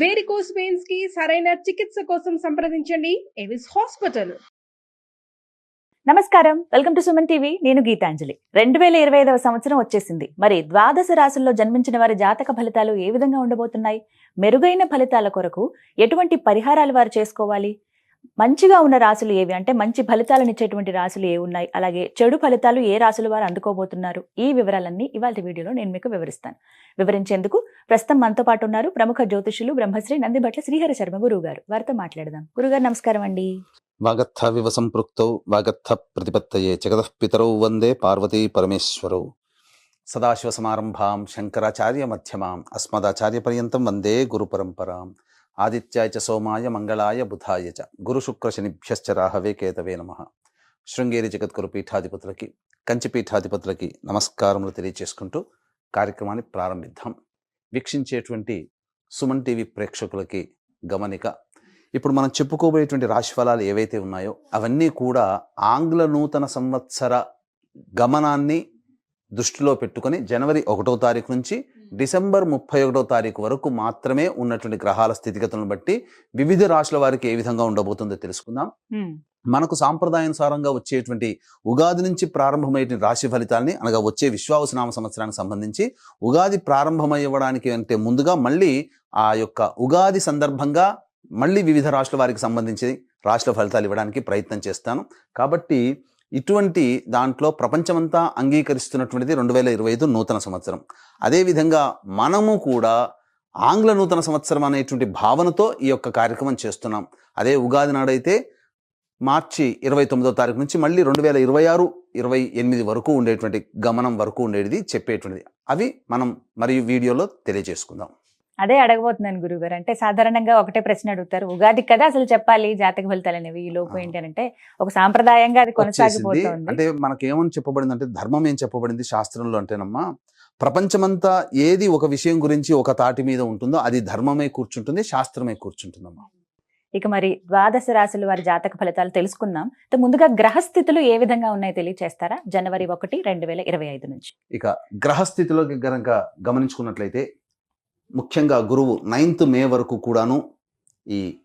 Varicose పెయిన్స్కి సరైన చికిత్స కోసం సంప్రదించండి. ఎవిస్ హాస్పిటల్ నమస్కారం. వెల్కమ్ టు సుమన్ టీవీ నేను గీతాంజలి. రెండు వేల ఇరవై ఐదవ సంవత్సరం వచ్చేసింది. మరి ద్వాదశ రాశుల్లో జన్మించిన వారి జాతక ఫలితాలు ఏ విధంగా ఉండబోతున్నాయి? మెరుగైన ఫలితాల కొరకు ఎటువంటి పరిహారాలు వారు చేసుకోవాలి? మంచిగా ఉన్న రాశులు ఏవి? అంటే మంచి ఫలితాలను ఇచ్చేటువంటి రాశులు ఏ ఉన్నాయి? అలాగే చెడు ఫలితాలు ఏ రాశుల వారు అందుకోబోతున్నారు? ఈ వివరాలన్నీ ఇవాళ వీడియోలో నేను మీకు వివరిస్తాను. వివరించేందుకు ప్రస్తుతం మనతో పాటు ఉన్నారు ప్రముఖ జ్యోతిషులు బ్రహ్మశ్రీ నందిభట్ల శ్రీహర శర్మ గురువు గారు వారితో మాట్లాడదాం. గురుగారు నమస్కారం అండి. వాగర్థవివ సంపృక్తౌ వాగర్థ ప్రతిపత్తయే జగతః పితరౌ వందే పార్వతీ పరమేశ్వరౌ. సదాశివసమారంభాం శంకరాచార్య మధ్యమాం అస్మదాచార్య పర్యంతం వందే గురు పరంపరాం. ఆదిత్యాయ చ సోమాయ మంగళాయ బుధాయ చ. గురుశుక్రశనిభ్యశ్చ రాహవే కేతవే నమ. శృంగేరి జగద్గురు పీఠాధిపతులకి కంచి పీఠాధిపతులకి నమస్కారములు తెలియచేసుకుంటూ కార్యక్రమాన్ని ప్రారంభిద్దాం. వీక్షించేటువంటి సుమన్ టీవీ ప్రేక్షకులకి గమనిక. ఇప్పుడు మనం చెప్పుకోబోయేటువంటి రాశి ఫలాలు ఏవైతే ఉన్నాయో అవన్నీ కూడా ఆంగ్ల నూతన సంవత్సర గమనాన్ని దృష్టిలో పెట్టుకొని జనవరి ఒకటో తారీఖు నుంచి డిసెంబర్ ముప్పై ఒకటో తారీఖు వరకు మాత్రమే ఉన్నటువంటి గ్రహాల స్థితిగతులను బట్టి వివిధ రాశుల వారికి ఏ విధంగా ఉండబోతుందో తెలుసుకుందాం. మనకు సాంప్రదాయానుసారంగా వచ్చేటువంటి ఉగాది నుంచి ప్రారంభమయ్యే రాశి ఫలితాలని అనగా వచ్చే విశ్వావసనామ సంవత్సరానికి సంబంధించి ఉగాది ప్రారంభమయ్యడానికి అంటే ముందుగా మళ్ళీ ఆ యొక్క ఉగాది సందర్భంగా మళ్ళీ వివిధ రాష్ట్రాల వారికి సంబంధించి రాష్ట్ర ఫలితాలు ఇవ్వడానికి ప్రయత్నం చేస్తాను. కాబట్టి ఇటువంటి దాంట్లో ప్రపంచమంతా అంగీకరిస్తున్నటువంటిది రెండు వేల ఇరవై ఐదు నూతన సంవత్సరం. అదేవిధంగా మనము కూడా ఆంగ్ల నూతన సంవత్సరం అనేటువంటి భావనతో ఈ యొక్క కార్యక్రమం చేస్తున్నాం. అదే ఉగాది నాడైతే మార్చి ఇరవై తొమ్మిదో తారీఖు నుంచి మళ్ళీ రెండు వేల ఇరవై ఆరు ఇరవై ఎనిమిది వరకు ఉండేటువంటి గమనం వరకు ఉండేది చెప్పేటువంటిది. అవి మనం మరియు వీడియోలో తెలియజేసుకుందాం. అదే అడగబోతున్నాను గురుగారు. అంటే సాధారణంగా ఒకటే ప్రశ్న అడుగుతారు. ఉగాది కదా అసలు చెప్పాలి జాతక ఫలితాలు అనేవి ఈ లోపు. ఏంటి అంటే ఒక సాంప్రదాయంగా అది కొనసాగిపోతుంది. అంటే మనకేమని చెప్పబడింది అంటే ధర్మం ఏం చెప్పబడింది శాస్త్రంలో అంటేనమ్మా ప్రపంచమంతా ఏది ఒక విషయం గురించి ఒక తాటి మీద ఉంటుందో అది ధర్మమే కూర్చుంటుంది శాస్త్రమే కూర్చుంటుందమ్మా. ఇక మరి ద్వాదశ రాశుల వారి జాతక ఫలితాలు తెలుసుకుందాం. ముందుగా గ్రహస్థితులు ఏ విధంగా ఉన్నాయో తెలియచేస్తారా? జనవరి ఒకటి రెండు వేల ఇరవై ఐదు నుంచి. ఇక గ్రహస్థితిలోకి గనక గమనించుకున్నట్లయితే ముఖ్యంగా గురువు నైన్త్ మే వరకు కూడాను ఈ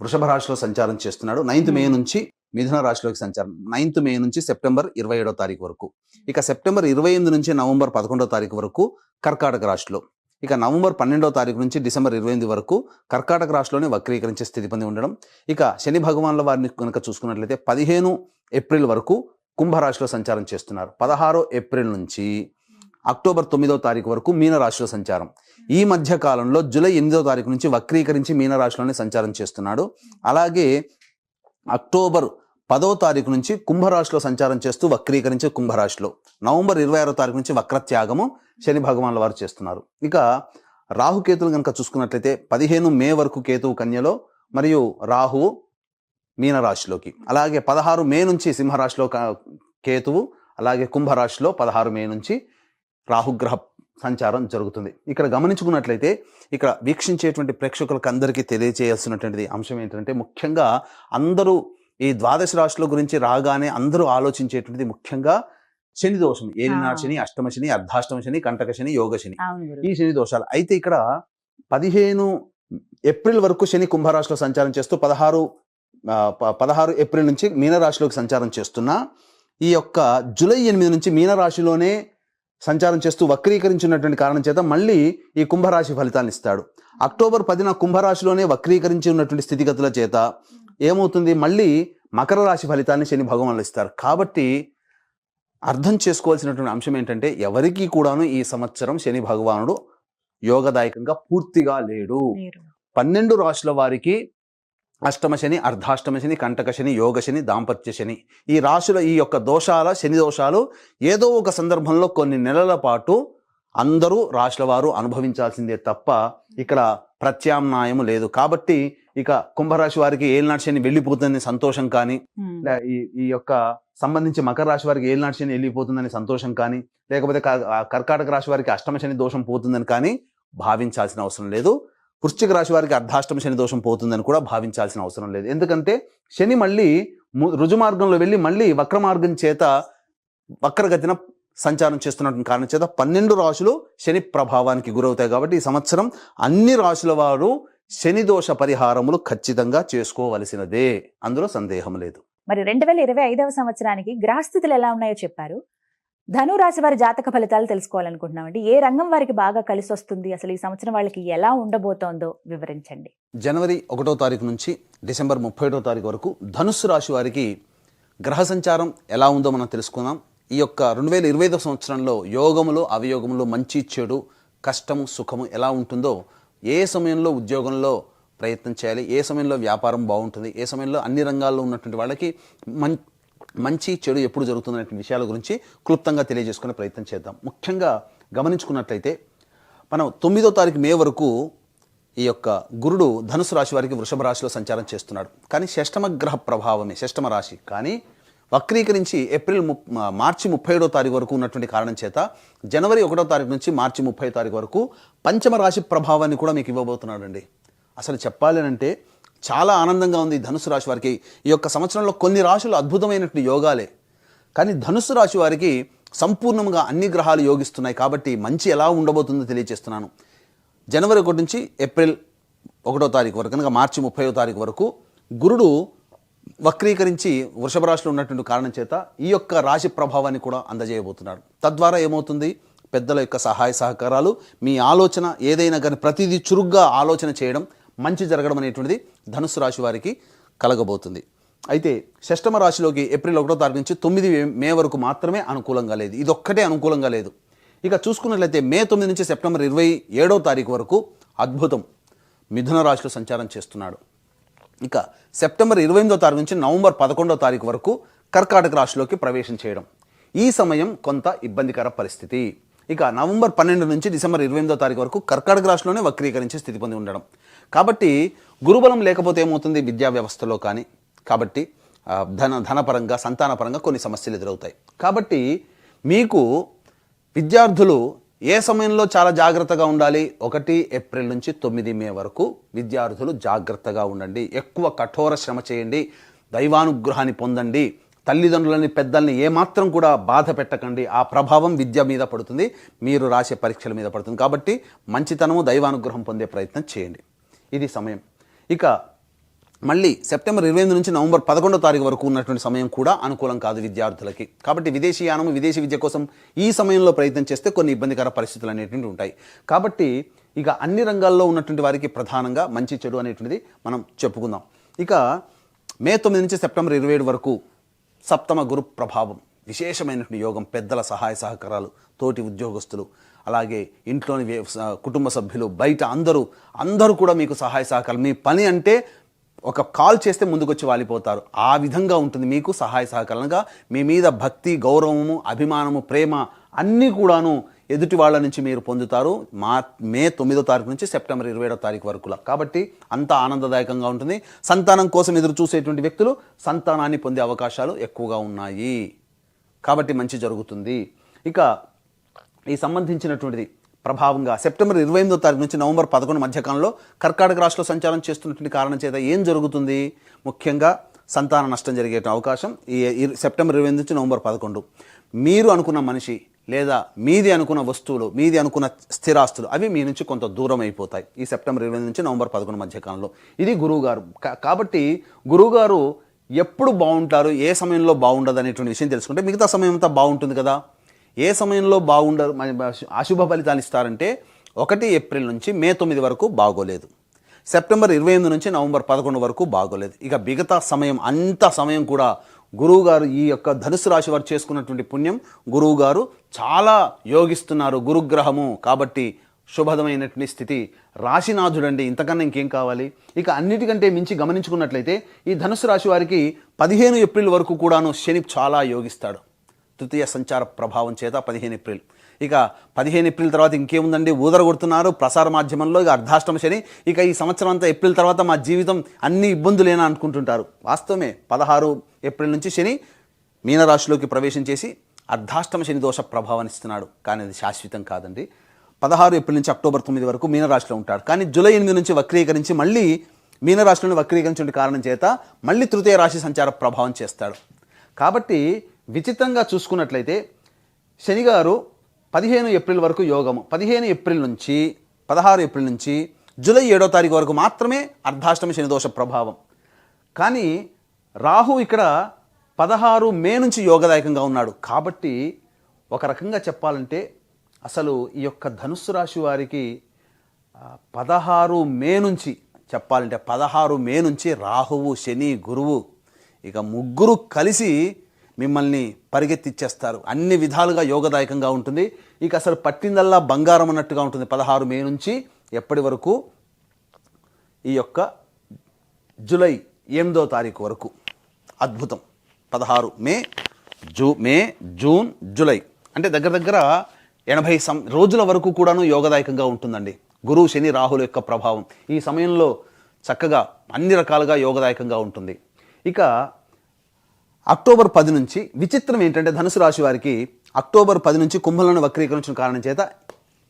వృషభ రాశిలో సంచారం చేస్తున్నాడు. Ninth May. నుంచి మిథున రాశిలోకి సంచారం. నైన్త్ మే నుంచి సెప్టెంబర్ ఇరవై ఏడో తారీఖు వరకు. ఇక సెప్టెంబర్ ఇరవై ఎనిమిది నుంచి నవంబర్ పదకొండో తారీఖు వరకు కర్కాటక రాశిలో. ఇక నవంబర్ పన్నెండో తారీఖు నుంచి డిసెంబర్ ఇరవై ఎనిమిది వరకు కర్కాటక రాశిలోనే వక్రీకరించే స్థితి పొంది ఉండడం. ఇక శని భగవాన్ల వారిని కనుక చూసుకున్నట్లయితే పదిహేను ఏప్రిల్ వరకు కుంభరాశిలో సంచారం చేస్తున్నారు. పదహారో ఏప్రిల్ నుంచి అక్టోబర్ తొమ్మిదో తారీఖు వరకు మీనరాశిలో సంచారం. ఈ మధ్య కాలంలో జూలై ఎనిమిదో తారీఖు నుంచి వక్రీకరించి మీనరాశిలోనే సంచారం చేస్తున్నాడు. అలాగే అక్టోబర్ పదో తారీఖు నుంచి కుంభరాశిలో సంచారం చేస్తూ వక్రీకరించి కుంభరాశిలో. నవంబర్ ఇరవై ఆరో తారీఖు నుంచి వక్రత్యాగము శని భగవాన్ల వారు చేస్తున్నారు. ఇక రాహుకేతులు కనుక చూసుకున్నట్లయితే పదిహేను మే వరకు కేతువు కన్యలో మరియు రాహువు మీనరాశిలోకి. అలాగే పదహారు మే నుంచి సింహరాశిలో కేతువు అలాగే కుంభరాశిలో పదహారు మే నుంచి రాహుగ్రహ సంచారం జరుగుతుంది. ఇక్కడ గమనించుకున్నట్లయితే ఇక్కడ వీక్షించేటువంటి ప్రేక్షకులకు అందరికీ తెలియజేయాల్సినటువంటిది అంశం ఏంటంటే ముఖ్యంగా అందరూ ఈ ద్వాదశ రాశుల గురించి రాగానే అందరూ ఆలోచించేటువంటిది ముఖ్యంగా శని దోషం. ఏలినాడు ఆ. శని అష్టమ శని అర్ధాష్టమ శని కంటక శని యోగ శని ఈ శని దోషాలు. అయితే ఇక్కడ పదిహేను ఏప్రిల్ వరకు శని కుంభరాశిలో సంచారం చేస్తూ పదహారు పదహారు ఏప్రిల్ నుంచి మీనరాశిలోకి సంచారం చేస్తున్నా ఈ యొక్క జూలై ఎనిమిది నుంచి మీనరాశిలోనే సంచారం చేస్తూ వక్రీకరించినటువంటి కారణం చేత మళ్ళీ ఈ కుంభరాశి ఫలితాన్ని ఇస్తాడు. అక్టోబర్ పదిన కుంభరాశిలోనే వక్రీకరించి ఉన్నటువంటి స్థితిగతుల చేత ఏమవుతుంది? మళ్ళీ మకర రాశి ఫలితాన్ని శని భగవాన్లు ఇస్తారు. కాబట్టి అర్థం చేసుకోవాల్సినటువంటి అంశం ఏంటంటే ఎవరికీ కూడాను ఈ సంవత్సరం శని భగవానుడు యోగదాయకంగా పూర్తిగా లేడు. పన్నెండు రాశుల వారికి అష్టమ శని అర్ధాష్టమ శని కంటక శని యోగ శని దాంపత్య శని ఈ రాశుల ఈ యొక్క దోషాల శని దోషాలు ఏదో ఒక సందర్భంలో కొన్ని నెలల పాటు అందరూ రాశుల వారు అనుభవించాల్సిందే తప్ప ఇక్కడ ప్రత్యామ్నాయము లేదు. కాబట్టి ఇక కుంభరాశి వారికి ఏలినాటి శని వెళ్ళిపోతుందని సంతోషం కానీ ఈ ఈ యొక్క సంబంధించి మకర రాశి వారికి ఏలినాటి శని వెళ్ళిపోతుందని సంతోషం కానీ లేకపోతే కర్కాటక రాశి వారికి అష్టమ శని దోషం పోతుందని కానీ భావించాల్సిన అవసరం లేదు. వృశ్చిక రాశి వారికి అర్ధాష్టమ శని దోషం పోతుందని కూడా భావించాల్సిన అవసరం లేదు. ఎందుకంటే శని మళ్ళీ రుజు మార్గంలో వెళ్ళి మళ్ళీ వక్ర మార్గం చేత వక్రగతిన సంచారం చేస్తున్నటువంటి కారణం చేత పన్నెండు రాశులు శని ప్రభావానికి గురవుతాయి కాబట్టి ఈ సంవత్సరం అన్ని రాశుల వారు శని దోష పరిహారములు ఖచ్చితంగా చేసుకోవలసినదే. అందులో సందేహం లేదు. మరి రెండు వేల ఇరవై ఐదవ సంవత్సరానికి గ్రహస్థితులు ఎలా ఉన్నాయో చెప్పారు. ధనురాశి వారి జాతక ఫలితాలు తెలుసుకోవాలనుకుంటున్నామండి. ఏ రంగం వారికి బాగా కలిసి వస్తుంది అసలు ఈ సంవత్సరం వాళ్ళకి ఎలా ఉండబోతోందో వివరించండి. జనవరి ఒకటో తారీఖు నుంచి డిసెంబర్ ముప్పై ఒకటో తారీఖు వరకు ధనుస్సు రాశి వారికి గ్రహ సంచారం ఎలా ఉందో మనం తెలుసుకుందాం. ఈ యొక్క రెండు వేల ఇరవై ఐదో సంవత్సరంలో యోగములో అవయోగములో మంచి చెడు కష్టము సుఖము ఎలా ఉంటుందో ఏ సమయంలో ఉద్యోగంలో ప్రయత్నం చేయాలి ఏ సమయంలో వ్యాపారం బాగుంటుంది ఏ సమయంలో అన్ని రంగాల్లో ఉన్నటువంటి వాళ్ళకి మం మంచి చెడు ఎప్పుడు జరుగుతుందనే విషయాల గురించి క్లుప్తంగా తెలియజేసుకునే ప్రయత్నం చేద్దాం. ముఖ్యంగా గమనించుకున్నట్లయితే మనం తొమ్మిదో తారీఖు మే వరకు ఈ యొక్క గురుడు ధనుసు రాశి వారికి వృషభ రాశిలో సంచారం చేస్తున్నాడు. కానీ షష్టమ గ్రహ ప్రభావమే షష్టమ రాశి. కానీ వక్రీకరించి ఏప్రిల్ ము మార్చి ముప్పై ఏడో తారీఖు వరకు ఉన్నటువంటి కారణం చేత జనవరి ఒకటో తారీఖు నుంచి మార్చి ముప్పై తారీఖు వరకు పంచమ రాశి ప్రభావాన్ని కూడా మీకు ఇవ్వబోతున్నాడండి. అసలు చెప్పాలి అంటే చాలా ఆనందంగా ఉంది ధనుసు రాశి వారికి. ఈ యొక్క సంవత్సరంలో కొన్ని రాశులు అద్భుతమైనటువంటి యోగాలే. కానీ ధనుసు రాశి వారికి సంపూర్ణంగా అన్ని గ్రహాలు యోగిస్తున్నాయి కాబట్టి మంచి ఎలా ఉండబోతుందో తెలియజేస్తున్నాను జనవరి ఒకటి నుంచి ఏప్రిల్ ఒకటో తారీఖు వరకు కనుక మార్చి ముప్పైవ తారీఖు వరకు గురుడు వక్రీకరించి వృషభ రాశిలో ఉన్నటువంటి కారణం చేత ఈ యొక్క రాశి ప్రభావాన్ని కూడా అందజేయబోతున్నాడు. తద్వారా ఏమవుతుంది? పెద్దల యొక్క సహాయ సహకారాలు మీ ఆలోచన ఏదైనా కానీ ప్రతిదీ చురుగ్గా ఆలోచన చేయడం మంచి జరగడం అనేటువంటిది ధనుసు రాశి వారికి కలగబోతుంది. అయితే షష్టమ రాశిలోకి ఏప్రిల్ ఒకటో తారీఖు నుంచి తొమ్మిది మే వరకు మాత్రమే అనుకూలంగా లేదు. ఇది ఒక్కటే అనుకూలంగా లేదు. ఇక చూసుకున్నట్లయితే మే తొమ్మిది నుంచి సెప్టెంబర్ ఇరవై ఏడో తారీఖు వరకు అద్భుతం. మిథున రాశిలో సంచారం చేస్తున్నాడు. ఇక సెప్టెంబర్ ఇరవై ఎనిమిదో తారీఖు నుంచి నవంబర్ పదకొండో తారీఖు వరకు కర్కాటక రాశిలోకి ప్రవేశం చేయడం. ఈ సమయం కొంత ఇబ్బందికర పరిస్థితి. ఇక నవంబర్ పన్నెండు నుంచి డిసెంబర్ ఇరవై ఎనిమిదో తారీఖు వరకు కర్కాటక రాశిలోనే వక్రీకరించే స్థితి పొంది ఉండడం. కాబట్టి గురుబలం లేకపోతే ఏమవుతుంది? విద్యా వ్యవస్థలో కానీ కాబట్టి ధన ధనపరంగా సంతానపరంగా కొన్ని సమస్యలు ఎదురవుతాయి. కాబట్టి మీకు విద్యార్థులు ఏ సమయంలో చాలా జాగ్రత్తగా ఉండాలి? ఒకటి ఏప్రిల్ నుంచి తొమ్మిది మే వరకు విద్యార్థులు జాగ్రత్తగా ఉండండి. ఎక్కువ కఠోర శ్రమ చేయండి. దైవానుగ్రహాన్ని పొందండి. తల్లిదండ్రులని పెద్దల్ని ఏమాత్రం కూడా బాధ పెట్టకండి. ఆ ప్రభావం విద్య మీద పడుతుంది. మీరు రాసే పరీక్షల మీద పడుతుంది. కాబట్టి మంచితనము దైవానుగ్రహం పొందే ప్రయత్నం చేయండి. ఇది సమయం. ఇక మళ్ళీ సెప్టెంబర్ ఇరవై ఎనిమిది నుంచి నవంబర్ పదకొండో తారీఖు వరకు ఉన్నటువంటి సమయం కూడా అనుకూలం కాదు విద్యార్థులకి. కాబట్టి విదేశీ యానం విదేశీ విద్య కోసం ఈ సమయంలో ప్రయత్నం చేస్తే కొన్ని ఇబ్బందికర పరిస్థితులు అనేటువంటి ఉంటాయి. కాబట్టి ఇక అన్ని రంగాల్లో ఉన్నటువంటి వారికి ప్రధానంగా మంచి చెడు అనేటువంటిది మనం చెప్పుకుందాం. ఇక మే తొమ్మిది నుంచి సెప్టెంబర్ ఇరవై ఏడు వరకు సప్తమ గురు ప్రభావం. విశేషమైనటువంటి యోగం పెద్దల సహాయ సహకారాలు తోటి ఉద్యోగస్తులు అలాగే ఇంట్లోని కుటుంబ సభ్యులు బయట అందరూ అందరూ కూడా మీకు సహాయ సహకారం మీ పని అంటే ఒక కాల్ చేస్తే ముందుకొచ్చి వాలిపోతారు. ఆ విధంగా ఉంటుంది మీకు సహాయ సహకారంగా మీ మీద భక్తి గౌరవము అభిమానము ప్రేమ అన్నీ కూడాను ఎదుటి వాళ్ళ నుంచి మీరు పొందుతారు మా మే తొమ్మిదో తారీఖు నుంచి సెప్టెంబర్ ఇరవై ఏడో తారీఖు వరకులా కాబట్టి అంత ఆనందదాయకంగా ఉంటుంది. సంతానం కోసం ఎదురు చూసేటువంటి వ్యక్తులు సంతానాన్ని పొందే అవకాశాలు ఎక్కువగా ఉన్నాయి. కాబట్టి మంచి జరుగుతుంది. ఇక ఈ సంబంధించినటువంటిది ప్రభావంగా సెప్టెంబర్ ఇరవై ఎనిమిదో తారీఖు నుంచి నవంబర్ పదకొండు మధ్యకాలంలో కర్కాటక రాశిలో సంచారం చేస్తున్నటువంటి కారణం చేత ఏం జరుగుతుంది? ముఖ్యంగా సంతాన నష్టం జరిగే అవకాశం ఈ సెప్టెంబర్ ఇరవై ఎనిమిది నుంచి నవంబర్ పదకొండు. మీరు అనుకున్న మనిషి లేదా మీది అనుకున్న వస్తువులు మీది అనుకున్న స్థిరాస్తులు అవి మీ నుంచి కొంత దూరం అయిపోతాయి. ఈ సెప్టెంబర్ ఇరవై నుంచి నవంబర్ పదకొండు మధ్యకాలంలో ఇది గురువుగారు. కా- కాబట్టి గురువుగారు ఎప్పుడు బాగుంటారు ఏ సమయంలో బాగుండదు అనేటువంటి విషయం తెలుసుకుంటే మిగతా సమయం అంతా బాగుంటుంది కదా. ఏ సమయంలో బాగుండరు అశుభ ఫలితాలు ఇస్తారంటే ఒకటి ఏప్రిల్ నుంచి మే తొమ్మిది వరకు బాగోలేదు. సెప్టెంబర్ ఇరవై ఎనిమిది నుంచి నవంబర్ పదకొండు వరకు బాగోలేదు. ఇక మిగతా సమయం అంత సమయం కూడా గురువుగారు ఈ యొక్క ధనుసు రాశి వారు చేసుకున్నటువంటి పుణ్యం గురువుగారు చాలా యోగిస్తున్నారు గురుగ్రహము కాబట్టి శుభదమైనటువంటి స్థితి. రాశినాథుడండి ఇంతకన్నా ఇంకేం కావాలి? ఇక అన్నిటికంటే మించి గమనించుకున్నట్లయితే ఈ ధనుసు రాశి వారికి పదిహేను ఏప్రిల్ వరకు కూడాను శని చాలా యోగిస్తాడు. తృతీయ సంచార ప్రభావం చేత పదిహేను ఏప్రిల్. ఇక పదిహేను ఏప్రిల్ తర్వాత ఇంకేముందండి? ఊదర కొడుతున్నారు. ప్రసార మాధ్యమంలో ఇక అర్ధాష్టమ శని. ఇక ఈ సంవత్సరం అంతా ఏప్రిల్ తర్వాత మా జీవితం అన్ని ఇబ్బందులేనా అనుకుంటుంటారు. వాస్తవమే పదహారు ఏప్రిల్ నుంచి శని మీనరాశిలోకి ప్రవేశం చేసి అర్ధాష్టమ శని దోష ప్రభావాన్ని ఇస్తున్నాడు. కానీ అది శాశ్వతం కాదండి. పదహారు ఏప్రిల్ నుంచి అక్టోబర్ తొమ్మిది వరకు మీనరాశిలో ఉంటాడు. కానీ జూలై ఎనిమిది నుంచి వక్రీకరించి మళ్ళీ మీనరాశిలోని వక్రీకరించిన కారణం చేత మళ్ళీ తృతీయ రాశి సంచార ప్రభావం చేస్తాడు. కాబట్టి విచిత్రంగా చూసుకున్నట్లయితే శనిగారు పదిహేను ఏప్రిల్ వరకు యోగము. పదిహేను ఏప్రిల్ నుంచి పదహారు ఏప్రిల్ నుంచి జూలై ఏడో తారీఖు వరకు మాత్రమే అర్ధాష్టమి శనిదోష ప్రభావం. కానీ రాహు ఇక్కడ పదహారు మే నుంచి యోగదాయకంగా ఉన్నాడు. కాబట్టి ఒక రకంగా చెప్పాలంటే అసలు ఈ యొక్క ధనుస్సు రాశి వారికి పదహారు మే నుంచి చెప్పాలంటే పదహారు మే నుంచి రాహువు శని గురువు ఇక ముగ్గురు కలిసి మిమ్మల్ని పరిగెత్తిచ్చేస్తారు. అన్ని విధాలుగా యోగదాయకంగా ఉంటుంది. ఇక అసలు పట్టిందల్లా బంగారం అన్నట్టుగా ఉంటుంది. పదహారు మే నుంచి ఎప్పటి వరకు? ఈ యొక్క జూలై ఎనిమిదో తారీఖు వరకు. అద్భుతం. పదహారు మే జూ మే జూన్ జూలై. అంటే దగ్గర దగ్గర ఎనభై సం రోజుల వరకు కూడాను యోగదాయకంగా ఉంటుందండి. గురువు శని రాహుల యొక్క ప్రభావం. ఈ సమయంలో చక్కగా అన్ని రకాలుగా యోగదాయకంగా ఉంటుంది. ఇక అక్టోబర్ పది నుంచి విచిత్రం ఏంటంటే ధనుసు రాశి వారికి అక్టోబర్ పది నుంచి కుంభలను వక్రీకరించిన కారణం చేత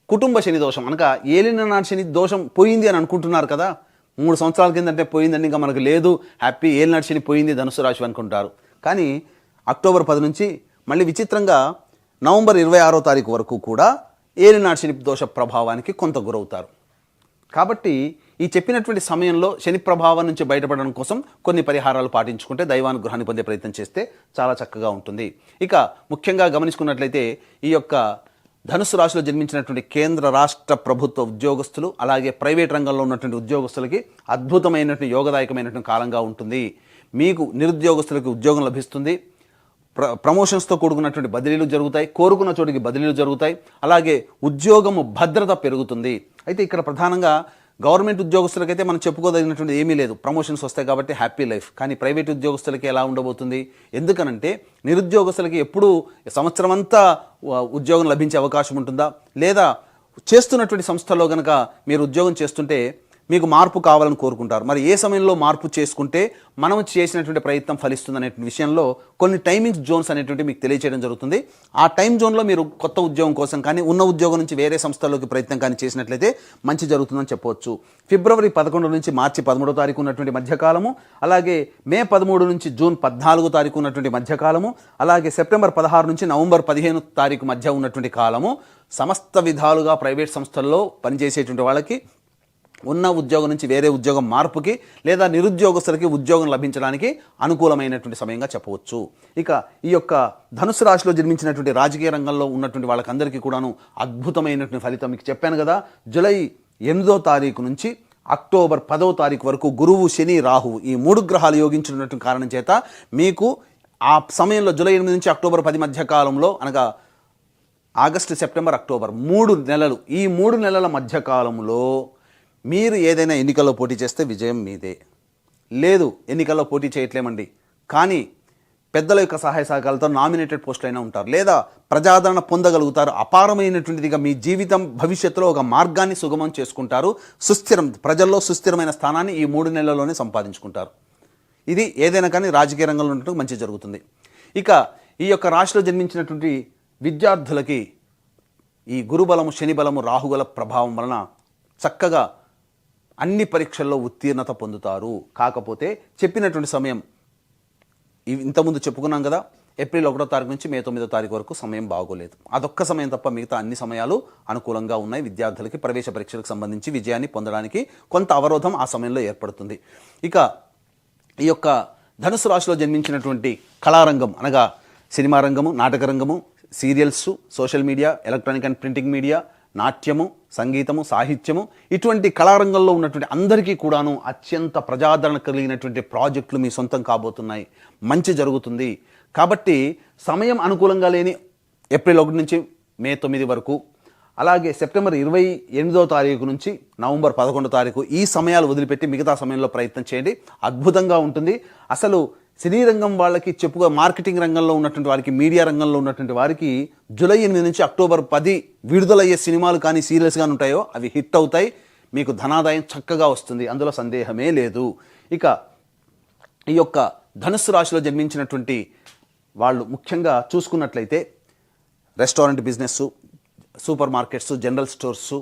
కుటుంబ శని దోషం. అనగా ఏలిన శని దోషం పోయింది అని అనుకుంటున్నారు కదా. మూడు సంవత్సరాల కిందంటే పోయిందని ఇంకా మనకు లేదు. హ్యాపీ ఏలినాడు శని పోయింది ధనుసు రాశి అనుకుంటారు. కానీ అక్టోబర్ పది నుంచి మళ్ళీ విచిత్రంగా నవంబర్ ఇరవై ఆరో తారీఖు వరకు కూడా ఏలినాడు శని దోష ప్రభావానికి కొంత గురవుతారు. కాబట్టి ఈ చెప్పినటువంటి సమయంలో శని ప్రభావం నుంచి బయటపడడం కోసం కొన్ని పరిహారాలు పాటించుకుంటే దైవానుగ్రహాన్ని పొందే ప్రయత్నం చేస్తే చాలా చక్కగా ఉంటుంది. ఇక ముఖ్యంగా గమనించుకున్నట్లయితే ఈ యొక్క ధనుసు రాశిలో జన్మించినటువంటి కేంద్ర రాష్ట్ర ప్రభుత్వ ఉద్యోగస్తులు అలాగే ప్రైవేట్ రంగంలో ఉన్నటువంటి ఉద్యోగస్తులకి అద్భుతమైనటువంటి యోగదాయకమైనటువంటి కాలంగా ఉంటుంది. మీకు నిరుద్యోగస్తులకు ఉద్యోగం లభిస్తుంది. ప్ర ప్రమోషన్స్తో కూడుకున్నటువంటి బదిలీలు జరుగుతాయి. కోరుకున్న చోటికి బదిలీలు జరుగుతాయి. అలాగే ఉద్యోగము భద్రత పెరుగుతుంది. అయితే ఇక్కడ ప్రధానంగా గవర్నమెంట్ ఉద్యోగస్తులకైతే మనం చెప్పుకోదగినటువంటి ఏమీ లేదు. ప్రమోషన్స్ వస్తాయి కాబట్టి హ్యాపీ లైఫ్. కానీ ప్రైవేట్ ఉద్యోగస్తులకి ఎలా ఉండబోతుంది? ఎందుకనంటే నిరుద్యోగస్తులకి ఎప్పుడు సంవత్సరం అంతా ఉద్యోగం లభించే అవకాశం ఉంటుందా? లేదా చేస్తున్నటువంటి సంస్థలో కనుక మీరు ఉద్యోగం చేస్తుంటే మీకు మార్పు కావాలని కోరుకుంటారు. మరి ఏ సమయంలో మార్పు చేసుకుంటే మనం చేసినటువంటి ప్రయత్నం ఫలిస్తుంది అనే విషయంలో కొన్ని టైమింగ్స్ జోన్స్ అనేటువంటి మీకు తెలియచేయడం జరుగుతుంది. ఆ టైం జోన్లో మీరు కొత్త ఉద్యోగం కోసం కానీ ఉన్న ఉద్యోగం నుంచి వేరే సంస్థల్లోకి ప్రయత్నం కానీ చేసినట్లయితే మంచి జరుగుతుందని చెప్పవచ్చు. ఫిబ్రవరి పదకొండు నుంచి మార్చి పదమూడో తారీఖు ఉన్నటువంటి మధ్యకాలము అలాగే మే పదమూడు నుంచి జూన్ పద్నాలుగో తారీఖు ఉన్నటువంటి మధ్యకాలము అలాగే సెప్టెంబర్ పదహారు నుంచి నవంబర్ పదిహేను తారీఖు మధ్య ఉన్నటువంటి కాలము సమస్త విధాలుగా ప్రైవేట్ సంస్థల్లో పనిచేసేటువంటి వాళ్ళకి ఉన్న ఉద్యోగం నుంచి వేరే ఉద్యోగం మార్పుకి లేదా నిరుద్యోగస్తులకి ఉద్యోగం లభించడానికి అనుకూలమైనటువంటి సమయంగా చెప్పవచ్చు. ఇక ఈ యొక్క ధనుసు రాశిలో జన్మించినటువంటి రాజకీయ రంగంలో ఉన్నటువంటి వాళ్ళకందరికీ కూడాను అద్భుతమైనటువంటి ఫలితం మీకు చెప్పాను కదా. జులై ఎనిమిదో తారీఖు నుంచి అక్టోబర్ పదో తారీఖు వరకు గురువు శని రాహువు ఈ మూడు గ్రహాలు యోగించినటువంటి కారణం చేత మీకు ఆ సమయంలో జూలై ఎనిమిది నుంచి అక్టోబర్ పది మధ్య కాలంలో అనగా ఆగస్టు సెప్టెంబర్ అక్టోబర్ మూడు నెలలు ఈ మూడు నెలల మధ్య కాలంలో మీరు ఏదైనా ఎన్నికల్లో పోటీ చేస్తే విజయం మీదే. లేదు ఎన్నికల్లో పోటీ చేయట్లేమండి. కానీ పెద్దల యొక్క సహాయ సహకారాలతో నామినేటెడ్ పోస్టులు అయినా ఉంటారు. లేదా ప్రజాదరణ పొందగలుగుతారు. అపారమైనటువంటిదిగా మీ జీవితం భవిష్యత్తులో ఒక మార్గాన్ని సుగమం చేసుకుంటారు. సుస్థిరం ప్రజల్లో సుస్థిరమైన స్థానాన్ని ఈ మూడు నెలల్లోనే సంపాదించుకుంటారు. ఇది ఏదైనా కానీ రాజకీయ రంగంలో ఉన్నట్టు మంచి జరుగుతుంది. ఇక ఈ యొక్క రాశిలో జన్మించినటువంటి విద్యార్థులకి ఈ గురుబలము శనిబలము రాహుగల ప్రభావం వలన చక్కగా అన్ని పరీక్షల్లో ఉత్తీర్ణత పొందుతారు. కాకపోతే చెప్పినటువంటి సమయం ఇంతకుముందు చెప్పుకున్నాం కదా ఏప్రిల్ ఒకటో తారీఖు నుంచి మే తొమ్మిదో తారీఖు వరకు సమయం బాగోలేదు. అదొక్క సమయం తప్ప మిగతా అన్ని సమయాలు అనుకూలంగా ఉన్నాయి. విద్యార్థులకి ప్రవేశ పరీక్షలకు సంబంధించి విజయాన్ని పొందడానికి కొంత అవరోధం ఆ సమయంలో ఏర్పడుతుంది. ఇక ఈ యొక్క ధనుసు రాశిలో జన్మించినటువంటి కళారంగం అనగా సినిమా రంగము నాటక రంగము serials social media electronic and printing media నాట్యము సంగీతము సాహిత్యము ఇటువంటి కళారంగంలో ఉన్నటువంటి అందరికీ కూడాను అత్యంత ప్రజాదరణ కలిగినటువంటి ప్రాజెక్టులు మీ సొంతం కాబోతున్నాయి. మంచి జరుగుతుంది. కాబట్టి సమయం అనుకూలంగా లేని ఏప్రిల్ ఒకటి నుంచి మే తొమ్మిది వరకు అలాగే సెప్టెంబర్ ఇరవై ఎనిమిదో తారీఖు నుంచి నవంబర్ పదకొండో తారీఖు ఈ సమయాలు వదిలిపెట్టి మిగతా సమయంలో ప్రయత్నం చేయండి. అద్భుతంగా ఉంటుంది. అసలు సినీ రంగం వాళ్ళకి చెప్పుగా మార్కెటింగ్ రంగంలో ఉన్నటువంటి వారికి మీడియా రంగంలో ఉన్నటువంటి వారికి జూలై ఎనిమిది నుంచి అక్టోబర్ పది విడుదలయ్యే సినిమాలు కానీ సీరియల్స్ కానీ ఉంటాయో అవి హిట్ అవుతాయి. మీకు ధనాదాయం చక్కగా వస్తుంది. అందులో సందేహమే లేదు. ఇక ఈ యొక్క ధనుస్సు రాశిలో జన్మించినటువంటి వాళ్ళు ముఖ్యంగా చూసుకున్నట్లయితే restaurant business super markets general stores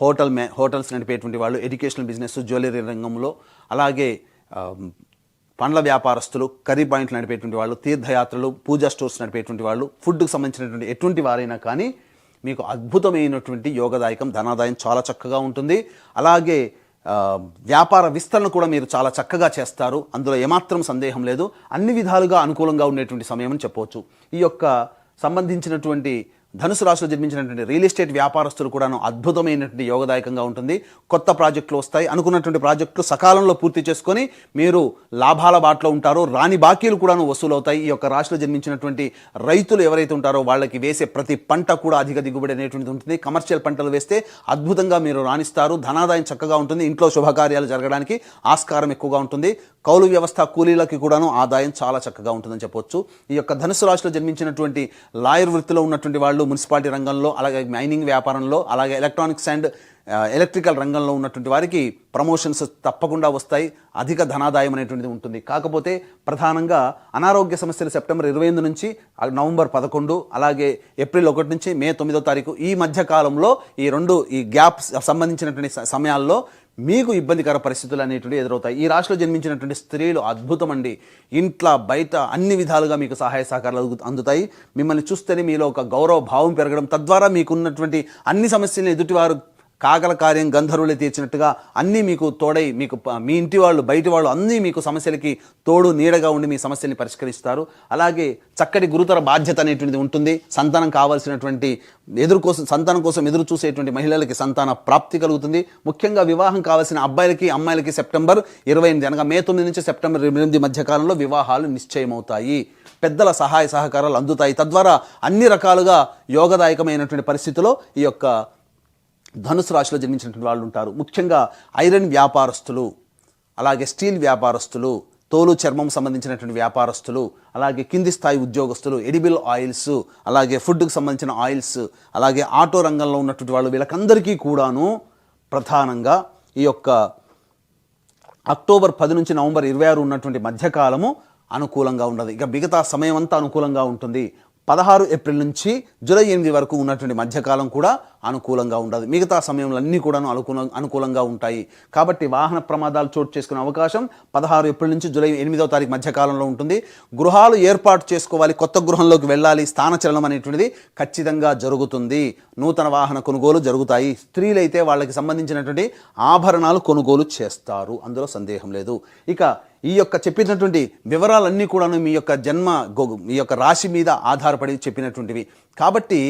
hotel మే హోటల్స్ నడిపేటువంటి వాళ్ళు ఎడ్యుకేషనల్ బిజినెస్ జ్యువెలరీ రంగంలో అలాగే పండ్ల వ్యాపారస్తులు కర్రీ పాయింట్లు నడిపేటువంటి వాళ్ళు తీర్థయాత్రలు పూజా స్టోర్స్ నడిపేటువంటి వాళ్ళు ఫుడ్కి సంబంధించినటువంటి ఎటువంటి వారైనా కానీ మీకు అద్భుతమైనటువంటి యోగదాయకం ధనాదాయం చాలా చక్కగా ఉంటుంది. అలాగే వ్యాపార విస్తరణ కూడా మీరు చాలా చక్కగా చేస్తారు. అందులో ఏమాత్రం సందేహం లేదు. అన్ని విధాలుగా అనుకూలంగా ఉండేటువంటి సమయం అని చెప్పవచ్చు ఈ యొక్క సంబంధించినటువంటి ధనుసు రాశిలో జన్మించినటువంటి రియల్ ఎస్టేట్ వ్యాపారస్తులు కూడాను అద్భుతమైనటువంటి యోగదాయకంగా ఉంటుంది. కొత్త ప్రాజెక్టులు వస్తాయి. అనుకున్నటువంటి ప్రాజెక్టులు సకాలంలో పూర్తి చేసుకొని మీరు లాభాల బాటలో ఉంటారు. రాని బాకీలు కూడాను వసూలవుతాయి. ఈ యొక్క రాశిలో జన్మించినటువంటి రైతులు ఎవరైతే ఉంటారో వాళ్ళకి వేసే ప్రతి పంట కూడా అధిక దిగుబడి అనేటువంటిది ఉంటుంది. కమర్షియల్ పంటలు వేస్తే అద్భుతంగా మీరు రాణిస్తారు. ధనాదాయం చక్కగా ఉంటుంది. ఇంట్లో శుభకార్యాలు జరగడానికి ఆస్కారం ఎక్కువగా ఉంటుంది. కౌలు వ్యవస్థ కూలీలకి కూడాను ఆదాయం చాలా చక్కగా ఉంటుందని చెప్పొచ్చు. ఈ యొక్క ధనుసు రాశిలో జన్మించినటువంటి లాయర్ వృత్తిలో ఉన్నటువంటి వాళ్ళు మున్సిపాలిటీ రంగంలో అలాగే మైనింగ్ వ్యాపారంలో అలాగే ఎలక్ట్రానిక్స్ అండ్ ఎలక్ట్రికల్ రంగంలో ఉన్నటువంటి వారికి ప్రమోషన్స్ తప్పకుండా వస్తాయి. అధిక ధనాదాయం అనేటువంటిది ఉంటుంది. కాకపోతే ప్రధానంగా అనారోగ్య సమస్యలు సెప్టెంబర్ ఇరవై ఎనిమిది నుంచి నవంబర్ పదకొండు అలాగే ఏప్రిల్ ఒకటి నుంచి మే తొమ్మిదో తారీఖు ఈ మధ్య కాలంలో ఈ రెండు ఈ గ్యాప్ సంబంధించినటువంటి సమయాల్లో మీకు ఇబ్బందికర పరిస్థితులు అనేటువంటి ఎదురవుతాయి. ఈ రాశిలో జన్మించినటువంటి స్త్రీలు అద్భుతం అండి. ఇంట్లో బయట అన్ని విధాలుగా మీకు సహాయ సహకారాలు అందుతాయి. మిమ్మల్ని చూస్తేనే మీలో ఒక గౌరవ భావం పెరగడం. తద్వారా మీకున్నటువంటి అన్ని సమస్యలను ఎదుటివారు కాగల కార్యం గంధర్వులు తీర్చినట్టుగా అన్నీ మీకు తోడై మీకు మీ ఇంటి వాళ్ళు బయటి వాళ్ళు అన్నీ మీకు సమస్యలకి తోడు నీడగా ఉండి మీ సమస్యల్ని పరిష్కరిస్తారు. అలాగే చక్కటి గురుతర బాధ్యత అనేటువంటిది ఉంటుంది. సంతానం కావాల్సినటువంటి ఎదురు కోసం సంతానం కోసం ఎదురు చూసేటువంటి మహిళలకి సంతాన ప్రాప్తి కలుగుతుంది. ముఖ్యంగా వివాహం కావాల్సిన అబ్బాయిలకి అమ్మాయిలకి సెప్టెంబర్ ఇరవై ఎనిమిది అనగా మే తొమ్మిది నుంచి సెప్టెంబర్ ఎనిమిది మధ్య కాలంలో వివాహాలు నిశ్చయమవుతాయి. పెద్దల సహాయ సహకారాలు అందుతాయి. తద్వారా అన్ని రకాలుగా యోగదాయకమైనటువంటి పరిస్థితిలో ఈ యొక్క ధనుసు రాశిలో జన్మించినటువంటి వాళ్ళు ఉంటారు. ముఖ్యంగా ఐరన్ వ్యాపారస్తులు అలాగే స్టీల్ వ్యాపారస్తులు తోలు చర్మం సంబంధించినటువంటి వ్యాపారస్తులు అలాగే కింది స్థాయి ఉద్యోగస్తులు ఎడిబిల్ ఆయిల్స్ అలాగే ఫుడ్కు సంబంధించిన ఆయిల్స్ అలాగే ఆటో రంగంలో ఉన్నటువంటి వాళ్ళు వీళ్ళకందరికీ కూడాను ప్రధానంగా ఈ యొక్క అక్టోబర్ పది నుంచి నవంబర్ ఇరవై ఆరు ఉన్నటువంటి మధ్యకాలము అనుకూలంగా ఉండదు. ఇక మిగతా సమయం అంతా అనుకూలంగా ఉంటుంది. పదహారు ఏప్రిల్ నుంచి జూలై ఎనిమిది వరకు ఉన్నటువంటి మధ్యకాలం కూడా అనుకూలంగా ఉండదు. మిగతా సమయంలో అన్నీ కూడాను అనుకూల అనుకూలంగా ఉంటాయి. కాబట్టి వాహన ప్రమాదాలు చోటు చేసుకునే అవకాశం పదహారు ఏప్రిల్ నుంచి జూలై ఎనిమిదవ తారీఖు మధ్యకాలంలో ఉంటుంది. గృహాలు ఏర్పాటు చేసుకోవాలి కొత్త గృహంలోకి వెళ్ళాలి స్థానచలనం అనేటువంటిది ఖచ్చితంగా జరుగుతుంది. నూతన వాహన కొనుగోలు జరుగుతాయి. స్త్రీలైతే వాళ్ళకి సంబంధించినటువంటి ఆభరణాలు కొనుగోలు చేస్తారు. అందులో సందేహం లేదు. ఇక ఈ యొక్క చెప్పినటువంటి వివరాలన్నీ కూడాను మీ యొక్క జన్మ మీ యొక్క రాశి మీద ఆధారపడి చెప్పినటువంటివి. కాబట్టి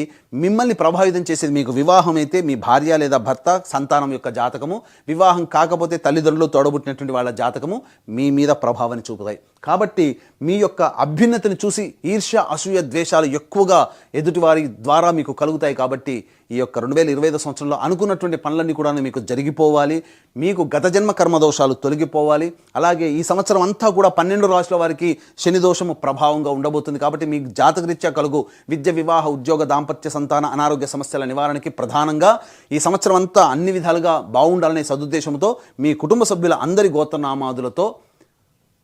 మిమ్మల్ని ప్రభావితం చేసేది మీకు వివాహం అయితే మీ భార్య లేదా భర్త సంతానం యొక్క జాతకము. వివాహం కాకపోతే తల్లిదండ్రులు తోడబుట్టినటువంటి వాళ్ళ జాతకము మీ మీద ప్రభావాన్ని చూపుతాయి. కాబట్టి మీ యొక్క అభ్యున్నతిని చూసి ఈర్ష్య అసూయ ద్వేషాలు ఎక్కువగా ఎదుటివారి ద్వారా మీకు కలుగుతాయి కాబట్టి ఈ యొక్క రెండు వేల ఇరవై ఐదు సంవత్సరంలో అనుకున్నటువంటి పనులన్నీ కూడా మీకు జరిగిపోవాలి. మీకు గత జన్మ కర్మదోషాలు తొలగిపోవాలి. అలాగే ఈ సంవత్సరం అంతా కూడా పన్నెండు రాశుల వారికి శని దోషము ప్రభావంగా ఉండబోతుంది. కాబట్టి మీ జాతకరీత్యా కలుగు విద్య వివాహ ఉద్యోగ దాంపత్య సంతాన అనారోగ్య సమస్యల నివారణకి ప్రధానంగా ఈ సంవత్సరం అంతా అన్ని విధాలుగా బాగుండాలనే సదుద్దేశంతో మీ కుటుంబ సభ్యుల అందరి గోత్రనామాదులతో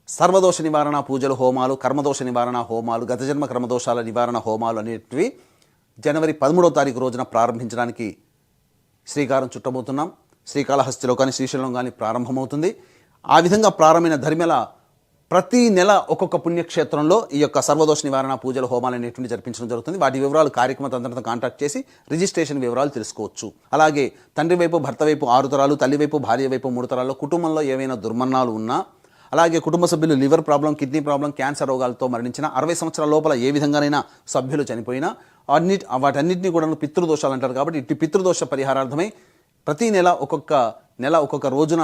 సర్వదోష నివారణ పూజలు హోమాలు కర్మదోష నివారణ హోమాలు గత జన్మ కర్మదోషాల నివారణ హోమాలు అనేటివి జనవరి పదమూడవ తారీఖు రోజున ప్రారంభించడానికి శ్రీకారం చుట్టబోతున్నాం. శ్రీకాళహస్తిలో కానీ శ్రీశైలం కానీ ప్రారంభమవుతుంది. ఆ విధంగా ప్రారంభమైన ధర్మెల ప్రతి నెల ఒక్కొక్క పుణ్యక్షేత్రంలో ఈ యొక్క సర్వదోష నివారణ పూజల హోమాలు అనేటువంటి జరిపించడం జరుగుతుంది. వాటి వివరాలు కార్యక్రమ తంత్రంతో కాంటాక్ట్ చేసి రిజిస్ట్రేషన్ వివరాలు తెలుసుకోవచ్చు. అలాగే తండ్రి వైపు భర్త వైపు ఆరు తరాలు తల్లి వైపు భార్య వైపు మూడు తరాల్లో కుటుంబంలో ఏవైనా దుర్మరణాలు ఉన్నా అలాగే కుటుంబ సభ్యులు liver problem kidney problem cancer రోగాలతో మరణించిన అరవై సంవత్సరాల లోపల ఏ విధంగానైనా సభ్యులు చనిపోయినా అన్నిటి వాటన్నిటిని కూడా పితృదోషాలు అంటారు కాబట్టి ఇట్టి పితృదోష పరిహారార్థమై ప్రతి నెల ఒక్కొక్క నెల ఒక్కొక్క రోజున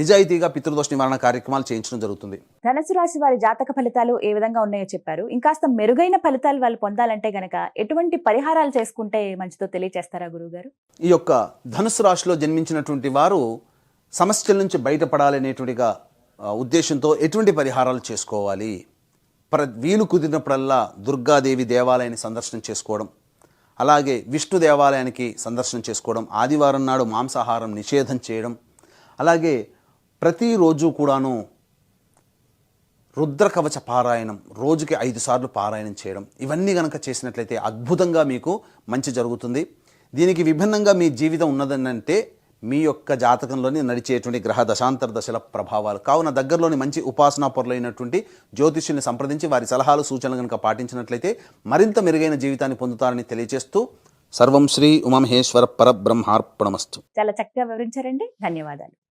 నిజాయితీగా పితృదోష నివారణ కార్యక్రమాలు చేయించడం జరుగుతుంది. ధనుసు రాశి వారి జాతక ఫలితాలు ఏ విధంగా ఉన్నాయో చెప్పారు. ఇంకాస్త మెరుగైన ఫలితాలు వాళ్ళు పొందాలంటే గనక ఎటువంటి పరిహారాలు చేసుకుంటే మంచిదో తెలియచేస్తారా గురువుగారు? ఈ యొక్క ధనుసు రాశిలో జన్మించినటువంటి వారు సమస్యల నుంచి బయటపడాలనేటువంటిగా ఉద్దేశంతో ఎటువంటి పరిహారాలు చేసుకోవాలి? ప్ర వీలు కుదిరినప్పుడల్లా దుర్గాదేవి దేవాలయాన్ని సందర్శనం చేసుకోవడం అలాగే విష్ణు దేవాలయానికి సందర్శనం చేసుకోవడం ఆదివారం నాడు మాంసాహారం నిషేధం చేయడం అలాగే ప్రతిరోజు కూడాను రుద్రకవచ పారాయణం రోజుకి ఐదు సార్లు పారాయణం చేయడం ఇవన్నీ కనుక చేసినట్లయితే అద్భుతంగా మీకు మంచి జరుగుతుంది. దీనికి విభిన్నంగా మీ జీవితం ఉన్నదనంటే మీ యొక్క జాతకంలోని నడిచేటువంటి గ్రహ దశాంతర దశల ప్రభావాలు కావున దగ్గరలోని మంచి ఉపాసనా పొరలైనటువంటి జ్యోతిష్యుని సంప్రదించి వారి సలహాలు సూచనలు కనుక పాటించినట్లయితే మరింత మెరుగైన జీవితాన్ని పొందుతారని తెలియజేస్తూ సర్వం శ్రీ ఉమమహేశ్వర పరబ్రహ్మార్పణమస్తు. చాలా చక్కగా వివరించారండి. ధన్యవాదాలు.